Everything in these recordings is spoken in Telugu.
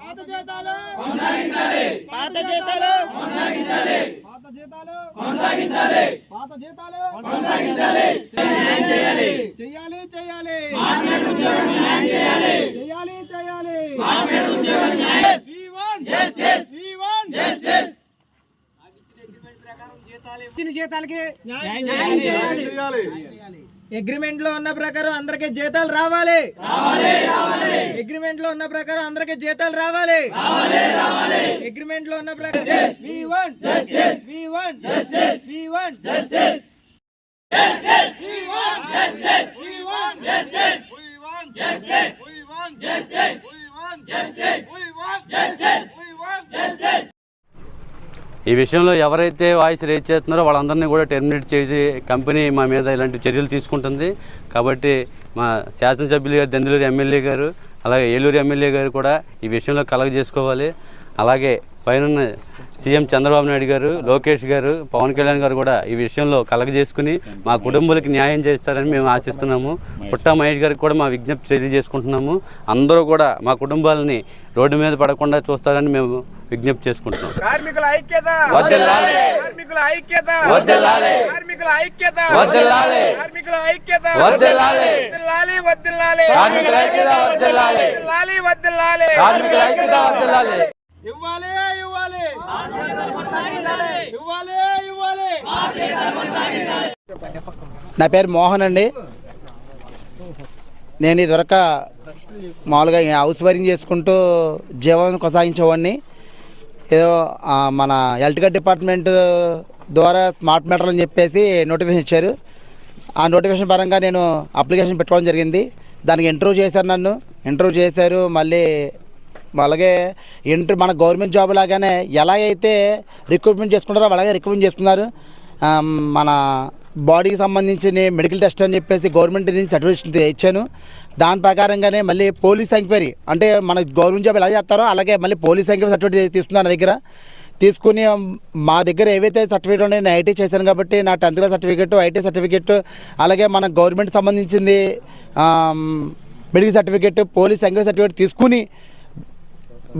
పాత జీతాలు చేయాలి. చేయాలి చేయాలి. చేయాలి. చేయాలి జీతాలకి న్యాయం చేయాలి. అగ్రిమెంట్లో ఉన్న ప్రకారం అందరికి జీతాలు రావాలి. అగ్రిమెంట్లో ఉన్న ప్రకారం అందరికి జీతాలు రావాలి. అగ్రిమెంట్లో ఉన్న ప్రకారం ఈ విషయంలో ఎవరైతే వాయిస్ రేజ్ చేస్తున్నారో వాళ్ళందరినీ కూడా టెర్మినేట్ చేసి కంపెనీ మా మీద ఇలాంటి చర్యలు తీసుకుంటుంది. కాబట్టి మా శాసనసభ్యులు గారు దందులూరు ఎమ్మెల్యే గారు అలాగే ఏలూరు ఎమ్మెల్యే గారు కూడా ఈ విషయంలో కలగ చేసుకోవాలి. అలాగే పైన సీఎం చంద్రబాబు నాయుడు గారు లోకేష్ గారు పవన్ కళ్యాణ్ గారు కూడా ఈ విషయంలో కలగ చేసుకుని మా కుటుంబాలకి న్యాయం చేస్తారని మేము ఆశిస్తున్నాము. పుట్టా మహేష్ గారికి కూడా మా విజ్ఞప్తి తెలియజేసుకుంటున్నాము. అందరూ కూడా మా కుటుంబాలని రోడ్డు మీద పడకుండా చూస్తారని మేము విజ్ఞప్తి చేసుకుంటున్నాం కార్మికుల ఐక్యత. కార్మికుల ఐక్యత. కార్మికుల ఐక్యత. కార్మికుల ఐక్యత వద్దెల్లాలి. వద్దెల్లాలి వద్దెల్లాలి కార్మికుల ఐక్యత వద్దెల్లాలి. వద్దెల్లాలి వద్దెల్లాలి కార్మికుల ఐక్యత వద్దెల్లాలి. ఇవ్వాలి ఇవ్వాలి ఇవ్వాలి ఇవ్వాలి నా పేరు మోహన్ అండి నేను ఇదివరక మామూలుగా హౌస్ వైరింగ్ చేసుకుంటూ జీవనం కొనసాగించేవాడిని ఏదో మన ఎలక్ట్రికల్ డిపార్ట్మెంట్ ద్వారా స్మార్ట్ మీటర్ అని చెప్పేసి నోటిఫికేషన్ ఇచ్చారు. ఆ నోటిఫికేషన్ పరంగా నేను అప్లికేషన్ పెట్టుకోవడం జరిగింది. దానికి ఇంటర్వ్యూ చేశారు నన్ను. ఇంటర్వ్యూ చేశారు. మళ్ళీ అలాగే ఇంటర్ మన గవర్నమెంట్ జాబ్ లాగానే ఎలా అయితే రిక్రూట్మెంట్ చేసుకుంటారో అలాగే రిక్రూట్మెంట్ చేసుకున్నారు. మన బాడీకి సంబంధించిన మెడికల్ టెస్ట్ అని చెప్పేసి గవర్నమెంట్ నుంచి సర్టిఫికేషన్ ఇచ్చాను. దాని ప్రకారంగానే మళ్ళీ పోలీస్ ఎంక్వైరీ అంటే మన గవర్నమెంట్ జాబ్ ఎలా చేస్తారో అలాగే మళ్ళీ పోలీస్ ఎంక్వైరీ సర్టిఫికేట్ తీసుకున్నాను నా దగ్గర. తీసుకుని మా దగ్గర ఏవైతే సర్టిఫికేట్ ఉన్నాయో నేను ఐటీ చేశాను కాబట్టి నా tenth class certificate IT certificate అలాగే మన గవర్నమెంట్ సంబంధించింది medical certificate police enquiry certificate తీసుకుని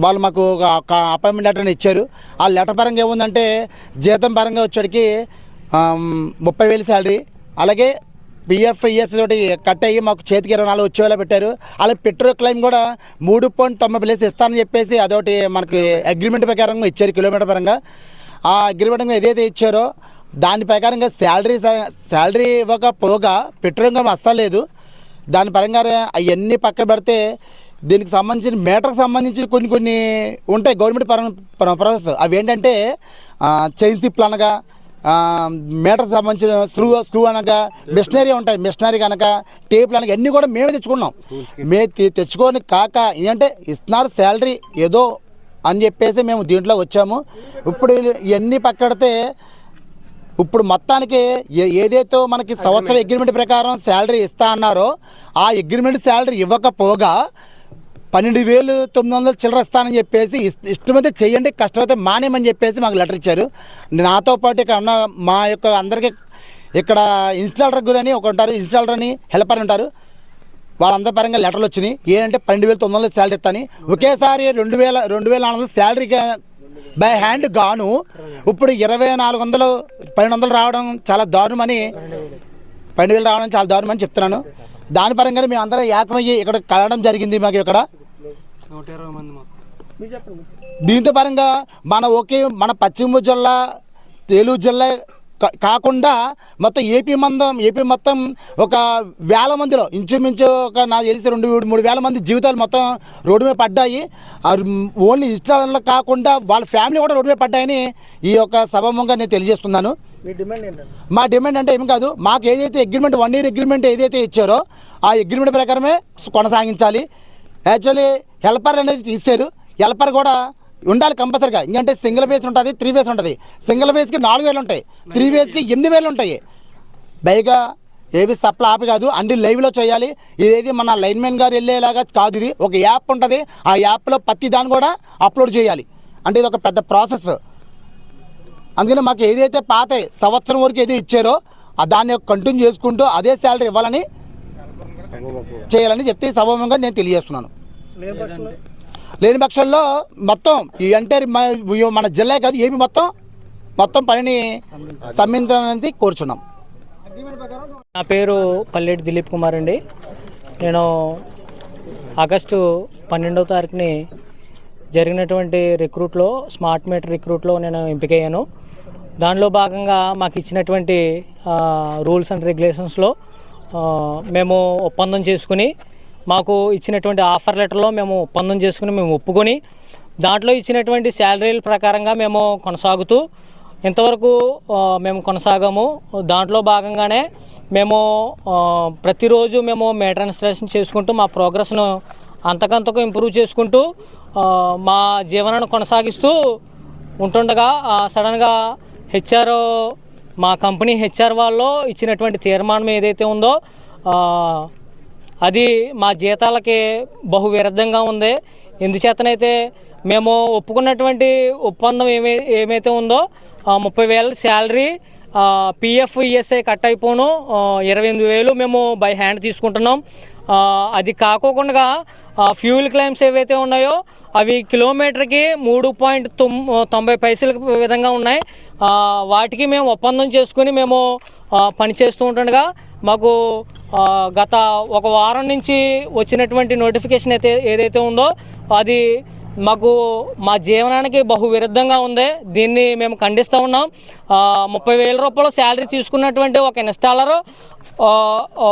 వాళ్ళు మాకు ఒక అపాయింట్మెంట్ లెటర్ని ఇచ్చారు. ఆ లెటర్ పరంగా ఏముందంటే జీతం పరంగా వచ్చేటికి ముప్పై వేలు శాలరీ అలాగే బిఎఫ్ఐఎస్ తోటి కట్ అయ్యి మాకు చేతికి ఇరవై నాలుగు వచ్చేలా పెట్టారు. అలాగే పెట్రోల్ క్లైమ్ కూడా మూడు పాయింట్ తొంభై ప్లేస్ ఇస్తానని చెప్పేసి అదొకటి మనకి అగ్రిమెంట్ ప్రకారంగా ఇచ్చారు కిలోమీటర్ పరంగా. ఆ అగ్రిమెంట్ ఏదైతే ఇచ్చారో దాని ప్రకారంగా శాలరీ శాలరీ ఇవ్వక పోగా పెట్రోల్ ఇంకా వస్తలేదు దాని పరంగా అవన్నీ పక్క పెడితే దీనికి సంబంధించిన మీటర్కి సంబంధించిన కొన్ని కొన్ని ఉంటాయి గవర్నమెంట్ పరం ప్రాసెస్ అవి ఏంటంటే చైన్ సిప్లు అనగా మీటర్ సంబంధించిన స్క్రూ స్క్రూ అనగా మిషనరీ ఉంటాయి మిషనరీ కనుక టేపులు అనగా అన్నీ కూడా మేమే తెచ్చుకున్నాం. మే తెచ్చుకొని కాక ఏంటంటే ఇస్తున్నారు శాలరీ ఏదో అని చెప్పేసి మేము దీంట్లో వచ్చాము. ఇప్పుడు ఇవన్నీ పక్కడితే ఇప్పుడు మొత్తానికి ఏదైతే మనకి సంవత్సరం అగ్రిమెంట్ ప్రకారం శాలరీ ఇస్తా అన్నారో ఆ అగ్రిమెంట్ శాలరీ ఇవ్వకపోగా పన్నెండు వేలు తొమ్మిది వందలు చిల్లర ఇస్తానని చెప్పేసి ఇష్టమైతే చేయండి కష్టమైతే మానేమని చెప్పేసి మాకు లెటర్ ఇచ్చారు. నాతో పాటు ఇక్కడ ఉన్న మా యొక్క అందరికీ ఇక్కడ ఇన్స్టాలర్ గురి అని ఒక ఉంటారు ఇన్స్టాలర్ అని హెల్పర్ ఉంటారు. వాళ్ళందరి పరంగా లెటర్లు వచ్చినాయి. ఏంటంటే పన్నెండు వేల తొమ్మిది వందలు శాలరీ ఇస్తాను ఒకేసారి రెండు వేల రెండు వేల నాలుగు వందలు శాలరీగా బై హ్యాండ్ గాను. ఇప్పుడు ఇరవై నాలుగు వందలు పన్నెండు వందలు రావడం చాలా దారుణమని పన్నెండు వేలు రావడం చాలా దారుణమని చెప్తున్నాను. దాని పరంగానే మేము అందరం ఏకమయ్యి ఇక్కడ కలవడం జరిగింది మాకు ఇక్కడ. దీంతో పరంగా మన ఒకే మన పశ్చిమ జిల్లా ఏలూరు జిల్లా కా- కాకుండా మొత్తం ఏపీ మందం ఏపీ మొత్తం ఒక వేల మందిలో ఇంచుమించు ఒక నాకు తెలిసి రెండు మూడు- మూడు వేల మంది జీవితాలు మొత్తం రోడ్డు మీద పడ్డాయి. ఆ ఓన్లీ ఇష్టాలలో కాకుండా వాళ్ళ ఫ్యామిలీ కూడా రోడ్డు మీద పడ్డాయని ఈ యొక్క సభముగా నేను తెలియజేస్తున్నాను. మీ డిమాండ్ ఏంటండి? మా డిమాండ్ అంటే ఏం కాదు మాకు ఏదైతే అగ్రిమెంట్ వన్ ఇయర్ అగ్రిమెంట్ ఏదైతే ఇచ్చారో ఆ అగ్రిమెంట్ ప్రకారమే కొనసాగించాలి. యాక్చువల్లీ హెల్పర్ అనేది తీశారు హెల్పర్ కూడా ఉండాలి కంపల్సరిగా. ఎందుకంటే సింగిల్ ఫేస్ ఉంటుంది త్రీ ఫేస్ ఉంటుంది. సింగిల్ ఫేస్కి నాలుగు వేలు ఉంటాయి. త్రీ ఫేస్కి ఎనిమిది వేలు ఉంటాయి. పైగా ఏవి సప్లై ఆపి కాదు అన్ని లైవ్లో చేయాలి. ఇదేది మన లైన్మెన్ గారు వెళ్ళేలాగా కాదు ఇది. ఒక యాప్ ఉంటుంది. ఆ యాప్లో ప్రతి దాన్ని కూడా అప్లోడ్ చేయాలి. అంటే ఇది ఒక పెద్ద ప్రాసెస్. అందుకని మాకు ఏదైతే పాత సంవత్సరం వరకు ఏదో ఇచ్చారో ఆ దాన్ని కంటిన్యూ చేసుకుంటూ అదే శాలరీ ఇవ్వాలని చేయాలని చెప్తే సభాముఖంగా నేను తెలియజేస్తున్నాను. లేని పక్షంలో మొత్తం ఈ అంటే మన జిల్లా కాదు ఏపీ మొత్తం మొత్తం పనిని స్తంభించాలని కోరుచున్నాం. నా పేరు పల్లెటి దిలీప్ కుమార్ అండి. నేను ఆగస్టు పన్నెండవ తారీఖుని జరిగినటువంటి రిక్రూట్లో స్మార్ట్ మీటర్ రిక్రూట్లో నేను ఎంపికయ్యాను. దానిలో భాగంగా మాకు ఇచ్చినటువంటి రూల్స్ అండ్ రెగ్యులేషన్స్లో మేము ఒప్పందం చేసుకుని మాకు ఇచ్చినటువంటి ఆఫర్ లెటర్లో మేము ఒప్పందం చేసుకుని మేము ఒప్పుకొని దాంట్లో ఇచ్చినటువంటి శాలరీల ప్రకారంగా మేము కొనసాగుతూ ఇంతవరకు మేము కొనసాగాము. దాంట్లో భాగంగానే మేము ప్రతిరోజు మేము మేటర్ ఇన్స్టలేషన్ చేసుకుంటూ మా ప్రోగ్రెస్ను అంతకంతకు ఇంప్రూవ్ చేసుకుంటూ మా జీవనాన్ని కొనసాగిస్తూ ఉంటుండగా సడన్గా హెచ్ఆర్ మా కంపెనీ హెచ్ఆర్ వాళ్ళు ఇచ్చినటువంటి తీర్మానం ఏదైతే ఉందో అది మా జీతాలకి బహు విరుద్ధంగా ఉంది. ఎందుచేతనైతే మేము ఒప్పుకున్నటువంటి ఒప్పందం ఏమై ఏమైతే ఉందో ముప్పై వేల శాలరీ పిఎఫ్ ఈఎస్ఐ కట్ అయిపోను. ఇరవై ఎనిమిది వేలు మేము బై హ్యాండ్ తీసుకుంటున్నాం. అది కాకోకుండా ఫ్యూల్ క్లైమ్స్ ఏవైతే ఉన్నాయో అవి కిలోమీటర్కి మూడు పాయింట్ తొమ్ తొంభై పైసల విధంగా ఉన్నాయి. వాటికి మేము ఒప్పందం చేసుకుని మేము పనిచేస్తూ పని చేస్తూ ఉంటుండగా మాకు గత ఒక వారం నుంచి వచ్చినటువంటి నోటిఫికేషన్ అయితే ఏదైతే ఉందో అది మాకు మా జీవనానికి బహు విరుద్ధంగా ఉంది. దీన్ని మేము ఖండిస్తూ ఉన్నాం. ముప్పై వేల రూపాయలు శాలరీ తీసుకున్నటువంటి ఒక ఇన్స్టాలరు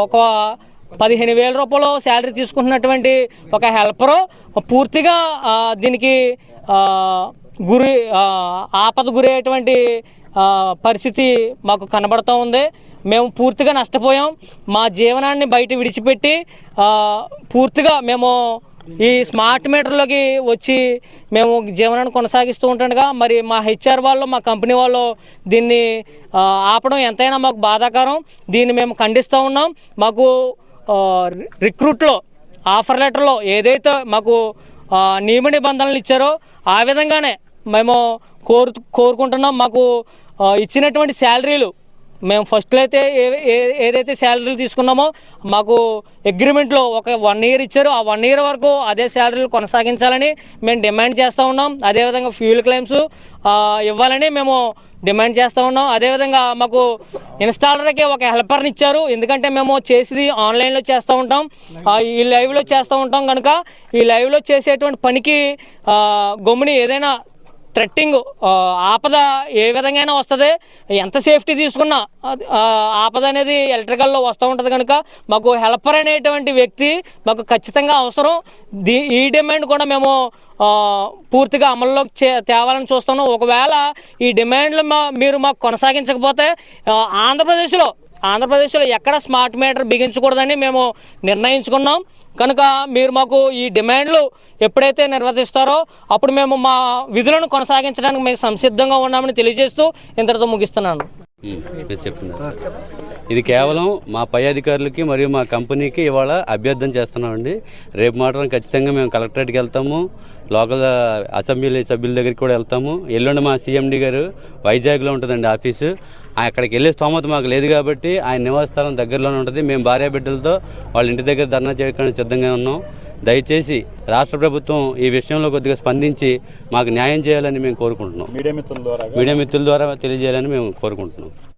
ఒక పదిహేను వేల రూపాయలు శాలరీ తీసుకుంటున్నటువంటి ఒక హెల్పరు. పూర్తిగా దీనికి గురి ఆపద గురయ్యేటువంటి పరిస్థితి మాకు కనబడుతూ ఉంది. మేము పూర్తిగా నష్టపోయాం. మా జీవనాన్ని బయట విడిచిపెట్టి పూర్తిగా మేము ఈ స్మార్ట్ మీటర్లోకి వచ్చి మేము జీవనాన్ని కొనసాగిస్తూ ఉంటుండగా. మరి మా హెచ్ఆర్ వాళ్ళు మా కంపెనీ వాళ్ళు దీన్ని ఆపడం ఎంతైనా మాకు బాధాకరం. దీన్ని మేము ఖండిస్తూ ఉన్నాం. మాకు రిక్రూట్లో ఆఫర్ లెటర్లో ఏదైతే మాకు నియమ నిబంధనలు ఇచ్చారో ఆ విధంగానే మేము కోరు కోరుకుంటున్నాం. మాకు ఇచ్చినటువంటి శాలరీలు మేము ఫస్ట్లో అయితే ఏ ఏ- ఏదైతే శాలరీలు తీసుకున్నామో మాకు అగ్రిమెంట్లో ఒక వన్ ఇయర్ ఇచ్చారు. ఆ వన్ ఇయర్ వరకు అదే శాలరీలు కొనసాగించాలని మేము డిమాండ్ చేస్తూ ఉన్నాం. అదేవిధంగా ఫ్యూల్ క్లెయిమ్స్ ఇవ్వాలని మేము డిమాండ్ చేస్తూ ఉన్నాం. అదేవిధంగా మాకు ఇన్స్టాలర్కి ఒక హెల్పర్ని ఇచ్చారు. ఎందుకంటే మేము చేసేది ఆన్లైన్లో చేస్తూ ఉంటాం. ఈ లైవ్లో చేస్తూ ఉంటాం కనుక ఈ లైవ్లో చేసేటువంటి పనికి గమ్ముని ఏదైనా థ్రెట్టింగ్ ఆపద ఏ విధంగా వస్తుంది. ఎంత సేఫ్టీ తీసుకున్నా ఆపద అనేది ఎలక్ట్రికల్లో వస్తూ ఉంటుంది కనుక మాకు హెల్పర్ అనేటువంటి వ్యక్తి మాకు ఖచ్చితంగా అవసరం. దీ ఈ డిమాండ్ కూడా మేము పూర్తిగా అమల్లోకి చే తేవాలని చూస్తున్నాం. ఒకవేళ ఈ డిమాండ్లు మా మీరు మాకు కొనసాగించకపోతే ఆంధ్రప్రదేశ్లో ఆంధ్రప్రదేశ్లో ఎక్కడ స్మార్ట్ మీటర్ బిగించకూడదని మేము నిర్ణయించుకున్నాం. కనుక మీరు మాకు ఈ డిమాండ్లు ఎప్పుడైతే నిర్వర్తిస్తారో అప్పుడు మేము మా విధులను కొనసాగించడానికి మేము సంసిద్ధంగా ఉన్నామని తెలియజేస్తూ ఇంతటితో ముగిస్తున్నాను. ఇది కేవలం మా పై అధికారులకి మరియు మా కంపెనీకి ఇవాళ అభ్యర్థన చేస్తున్నామండి. రేపు మాత్రం ఖచ్చితంగా మేము కలెక్టరేట్కి వెళ్తాము. లోకల్ అసెంబ్లీ సభ్యుల దగ్గరికి కూడా వెళ్తాము. ఎల్లుండి మా సీఎండి గారు వైజాగ్లో ఉంటుందండి ఆఫీసు. ఆ- అక్కడికి వెళ్ళే స్తోమత మాకు లేదు కాబట్టి ఆయన నివాస స్థలం దగ్గరలోనే ఉంటుంది. మేము భార్య బిడ్డలతో వాళ్ళ ఇంటి దగ్గర ధర్నా చేయడానికి సిద్ధంగా ఉన్నాం. దయచేసి రాష్ట్ర ప్రభుత్వం ఈ విషయంలో కొద్దిగా స్పందించి మాకు న్యాయం చేయాలని మేము కోరుకుంటున్నాం. మీడియా మిత్రుల ద్వారా మీడియా మిత్రుల ద్వారా తెలియజేయాలని మేము కోరుకుంటున్నాం.